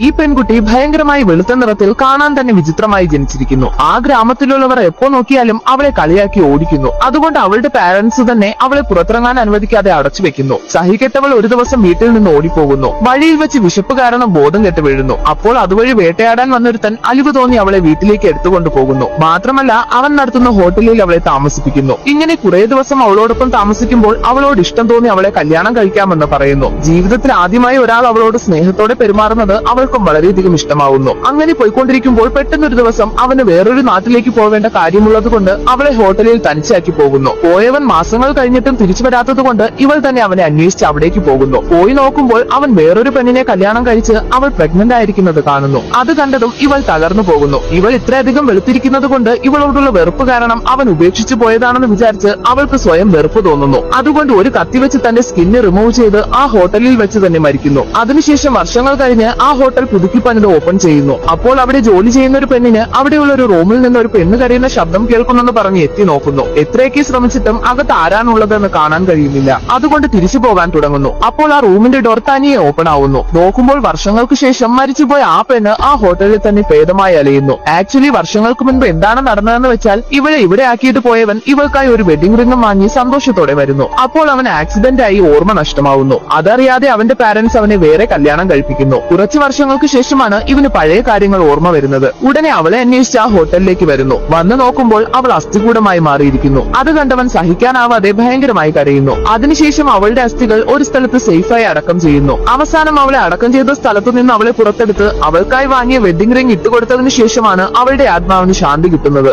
ഈ പെൺകുട്ടി ഭയങ്കരമായി വെളുത്ത നിറത്തിൽ കാണാൻ തന്നെ വിചിത്രമായി ജനിച്ചിരിക്കുന്നു. ആ ഗ്രാമത്തിലുള്ളവർ എപ്പോ നോക്കിയാലും അവളെ കളിയാക്കി ഓടിക്കുന്നു. അതുകൊണ്ട് അവളുടെ പാരന്റ്സ് തന്നെ അവളെ പുറത്തിറങ്ങാൻ അനുവദിക്കാതെ അടച്ചു വെക്കുന്നു. സഹികെട്ടവൾ ഒരു ദിവസം വീട്ടിൽ നിന്ന് ഓടിപ്പോകുന്നു. വഴിയിൽ വെച്ച് വിശപ്പ് കാരണം ബോധം കെട്ട് വീഴുന്നു. അപ്പോൾ അതുവഴി വേട്ടയാടാൻ വന്നൊരുത്തൻ അലിവ് തോന്നി അവളെ വീട്ടിലേക്ക് എടുത്തുകൊണ്ടു പോകുന്നു. മാത്രമല്ല അവൻ നടത്തുന്ന ഹോട്ടലിൽ അവളെ താമസിപ്പിക്കുന്നു. ഇങ്ങനെ കുറെ ദിവസം അവളോടൊപ്പം താമസിക്കുമ്പോൾ അവളോട് ഇഷ്ടം തോന്നി അവളെ കല്യാണം കഴിക്കാമെന്ന് പറയുന്നു. ജീവിതത്തിൽ ആദ്യമായി ഒരാൾ അവളോട് സ്നേഹത്തോടെ പെരുമാറുന്നത് അവൾക്കും വളരെയധികം ഇഷ്ടമാവുന്നു. അങ്ങനെ പോയിക്കൊണ്ടിരിക്കുമ്പോൾ പെട്ടെന്നൊരു ദിവസം അവന് വേറൊരു നാട്ടിലേക്ക് പോവേണ്ട കാര്യമുള്ളത് കൊണ്ട് അവളെ ഹോട്ടലിൽ തനിച്ചാക്കി പോകുന്നു. പോയവൻ മാസങ്ങൾ കഴിഞ്ഞിട്ടും തിരിച്ചു വരാത്തത് കൊണ്ട് ഇവൾ തന്നെ അവനെ അന്വേഷിച്ച് അവിടേക്ക് പോകുന്നു. പോയി നോക്കുമ്പോൾ അവൻ വേറൊരു പെണ്ണിനെ കല്യാണം കഴിച്ച് അവൾ പ്രഗ്നന്റ് ആയിരിക്കുന്നത് കാണുന്നു. അത് കണ്ടതും ഇവൾ തകർന്നു പോകുന്നു. ഇവൾ ഇത്രയധികം വെളുത്തിരിക്കുന്നത് കൊണ്ട് ഇവളോടുള്ള വെറുപ്പ് കാരണം അവൻ ഉപേക്ഷിച്ചു പോയതാണെന്ന് വിചാരിച്ച് അവൾക്ക് സ്വയം വെറുപ്പ് തോന്നുന്നു. അതുകൊണ്ട് ഒരു കത്തി വെച്ച് തന്റെ സ്കിന്ന് റിമൂവ് ചെയ്ത് ആ ഹോട്ടലിൽ വെച്ച് തന്നെ മരിക്കുന്നു. അതിനുശേഷം വർഷങ്ങൾ കഴിഞ്ഞ് ആ പുതുക്കി പണിത് ഓപ്പൺ ചെയ്യുന്നു. അപ്പോൾ അവിടെ ജോലി ചെയ്യുന്ന ഒരു പെണ്ണിന് അവിടെയുള്ള ഒരു റൂമിൽ നിന്ന് ഒരു പെണ്ണ് കരയുന്ന ശബ്ദം കേൾക്കുന്നെന്ന് പറഞ്ഞ് എത്തി നോക്കുന്നു. എത്രയൊക്കെ ശ്രമിച്ചിട്ടും അകത്ത് ആരാണുള്ളതെന്ന് കാണാൻ കഴിയുന്നില്ല. അതുകൊണ്ട് തിരിച്ചു പോകാൻ തുടങ്ങുന്നു. അപ്പോൾ ആ റൂമിന്റെ ഡോർ തനിയെ ഓപ്പൺ ആവുന്നു. നോക്കുമ്പോൾ വർഷങ്ങൾക്ക് ശേഷം മരിച്ചുപോയ ആ പെണ്ണ് ആ ഹോട്ടലിൽ തന്നെ ഭേദമായി അലയുന്നു. ആക്ച്വലി വർഷങ്ങൾക്ക് മുൻപ് എന്താണ് നടന്നതെന്ന് വെച്ചാൽ ഇവളെ ഇവിടെ ആക്കിയിട്ട് പോയവൻ ഇവൾക്കായി ഒരു വെഡിംഗ് റിംഗും വാങ്ങി സന്തോഷത്തോടെ വരുന്നു. അപ്പോൾ അവൻ ആക്സിഡന്റ് ആയി ഓർമ്മ നഷ്ടമാവുന്നു. അതറിയാതെ അവന്റെ പാരന്റ്സ് അവനെ വേറെ കല്യാണം കഴിപ്പിക്കുന്നു. കുറച്ചു വർഷങ്ങൾക്ക് ശേഷമാണ് ഇവന് പഴയ കാര്യങ്ങൾ ഓർമ്മ വരുന്നത്. ഉടനെ അവളെ അന്വേഷിച്ച് ആ ഹോട്ടലിലേക്ക് വരുന്നു. വന്നു നോക്കുമ്പോൾ അവൾ അസ്ഥികൂടമായി മാറിയിരിക്കുന്നു. അത് കണ്ടവൻ സഹിക്കാനാവാതെ ഭയങ്കരമായി കരയുന്നു. അതിനുശേഷം അവളുടെ അസ്ഥികൾ ഒരു സ്ഥലത്ത് സേഫായി അടക്കം ചെയ്യുന്നു. അവസാനം അവളെ അടക്കം ചെയ്ത സ്ഥലത്തു നിന്ന് അവളെ പുറത്തെടുത്ത് അവൾക്കായി വാങ്ങിയ വെഡിംഗ് റിംഗ് ഇട്ടുകൊടുത്തതിനു ശേഷമാണ് അവളുടെ ആത്മാവിന് ശാന്തി കിട്ടുന്നത്.